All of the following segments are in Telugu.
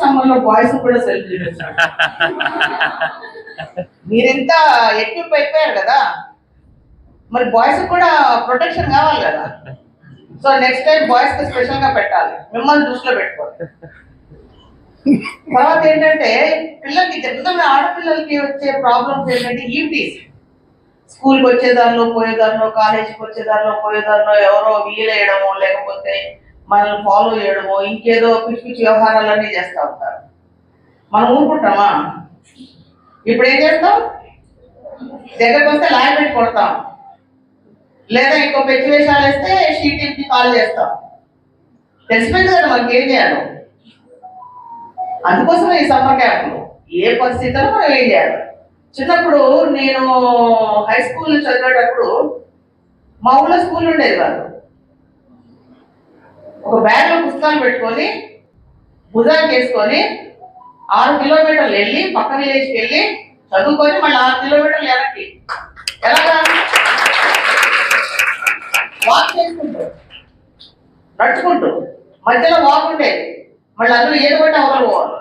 సమ్మర్లో బాయ్స్ కూడా సెల్ఫ్ చూపించారు మీరింత ఎక్విప్ అయిపోయారు కదా? మరి బాయ్స్ కూడా ప్రొటెక్షన్ కావాలి కదా? సో నెక్స్ట్ టైం బాయ్స్కి స్పెషల్గా పెట్టాలి. మిమ్మల్ని దృష్టిలో పెట్టుకోవాలి తర్వాత ఏంటంటే పిల్లలకి జనరల్ ఆడపిల్లలకి వచ్చే ప్రాబ్లమ్స్ ఏంటంటే ఈవిటీస్ స్కూల్కి వచ్చేదారిలో పోయేదారిలో కాలేజీకి వచ్చేదారిలో పోయేదారిలో ఎవరో వీలేయడము లేకపోతే మనల్ని ఫాలో చేయడమో ఇంకేదో పిచ్చి పిచ్చి వ్యవహారాలన్నీ చేస్తూ ఉంటారు. మనం ఊరుకుంటామా? ఇప్పుడు ఏం చేస్తాం? దగ్గరకు వస్తే లాయ పెట్టి కొడతాం. లేదా ఇంకో పెట్టి వేషాలు వేస్తే షీటీకి కాల్ చేస్తాం. తెలిసిపోయింది కదా మనకి ఏం చేయాలో? అందుకోసమే ఈ సమ్మర్ క్యాంపులు ఏ పరిస్థితుల్లో మనం ఏం చేయాలి? చిన్నప్పుడు నేను హై స్కూల్ చదివేటప్పుడు మా ఊళ్ళో స్కూల్ ఉండేది వాళ్ళు ఒక బ్యాగ్లో పుస్తకాలు పెట్టుకొని భుజానికి వేసుకొని ఆరు కిలోమీటర్లు వెళ్ళి పక్క విలేజ్కి వెళ్ళి చదువుకొని మళ్ళీ ఆరు కిలోమీటర్లు ఎరక్కి ఎలాగా వాక్ చేసుకుంటూ నడుచుకుంటూ మధ్యలో వాక్ ఉండేది. మళ్ళీ అందరూ ఏది పట్టి అవతల పోవాలి.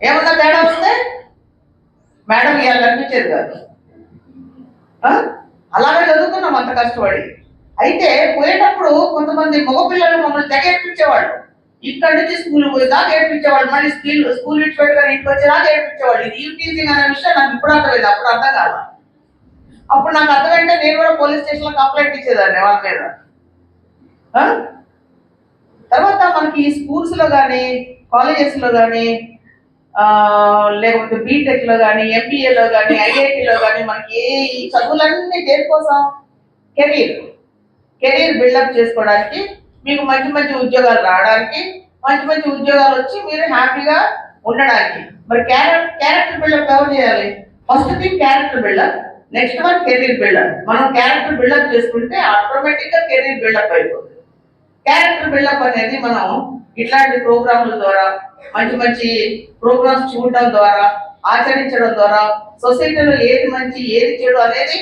ఏమన్నా తేడా వస్తే మేడం ఇవాళ కనిపించేది కాదు. అలాగే చదువుకున్నాం అంత కష్టపడి. అయితే పోయేట కొంతమంది మగపిల్లలు మమ్మల్ని తెగ ఏడ్పించేవాళ్ళు ఇక్కడ నుంచి స్కూల్ పోయి దాకా ఏడ్పించేవాళ్ళు. మళ్ళీ స్కూల్ స్కూల్ నుంచి ఇంటికి వచ్చేదాకా ఏడ్పించేవాళ్ళు. ఇది యూ టీచింగ్ అనే విషయం నాకు ఇప్పుడు అర్థమైంది. అప్పుడు అర్థం కాదు అప్పుడు నాకు అర్థమంటే నేను కూడా పోలీస్ స్టేషన్లో కంప్లైంట్ ఇచ్చేదాన్ని వాళ్ళ మీద. తర్వాత మనకి స్కూల్స్లో కానీ కాలేజెస్లో కానీ లేకపోతే బీటెక్లో కానీ ఎంబీఏలో కానీ ఐఐటిలో కానీ మనకి ఏ ఈ చదువులన్నీ దేనికోసం? కెరీర్. కెరీర్ బిల్డప్ చేసుకోవడానికి మీకు మంచి మంచి ఉద్యోగాలు రావడానికి మంచి మంచి ఉద్యోగాలు వచ్చి మీరు హ్యాపీగా ఉండడానికి. మరి క్యారెక్టర్ క్యారెక్టర్ బిల్డప్ ఎవరు చేయాలి? First thing character buildup next one career buildup. మనం క్యారెక్టర్ బిల్డప్ చేసుకుంటే ఆటోమేటిక్గా కెరీర్ బిల్డప్ అయిపోతుంది. క్యారెక్టర్ బిల్డప్ అనేది మనం ఇట్లాంటి ప్రోగ్రాంల ద్వారా మంచి మంచి ప్రోగ్రామ్స్ చూడటం ద్వారా ఆచరించడం ద్వారా సొసైటీలో ఏది మంచి ఏది చెడు అనేది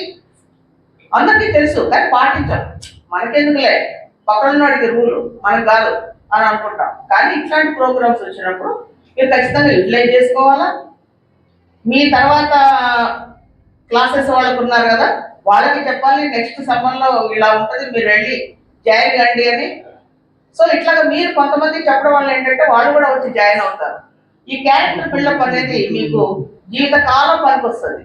అందరికీ తెలుసు కానీ పాటించాం మనకెందుకులే? పక్కన ఉన్నవాడికి రూల్ మనకు కాదు అని అనుకుంటాం. కానీ ఇట్లాంటి ప్రోగ్రామ్స్ వచ్చినప్పుడు మీరు ఖచ్చితంగా యూటిలైజ్ చేసుకోవాలా? మీ తర్వాత క్లాసెస్ వాళ్ళకు ఉన్నారు కదా వాళ్ళకి చెప్పాలి నెక్స్ట్ సమ్మర్లో ఇలా ఉంటుంది మీరు వెళ్ళి జాయిన్ కండి అని. సో ఇట్లాగా మీరు కొంతమంది చెప్పడం వల్ల ఏంటంటే వాళ్ళు కూడా వచ్చి జాయిన్ అవుతారు. ఈ క్యారెక్టర్ బిల్డప్ అనేది మీకు జీవితకాలం పనికి వస్తుంది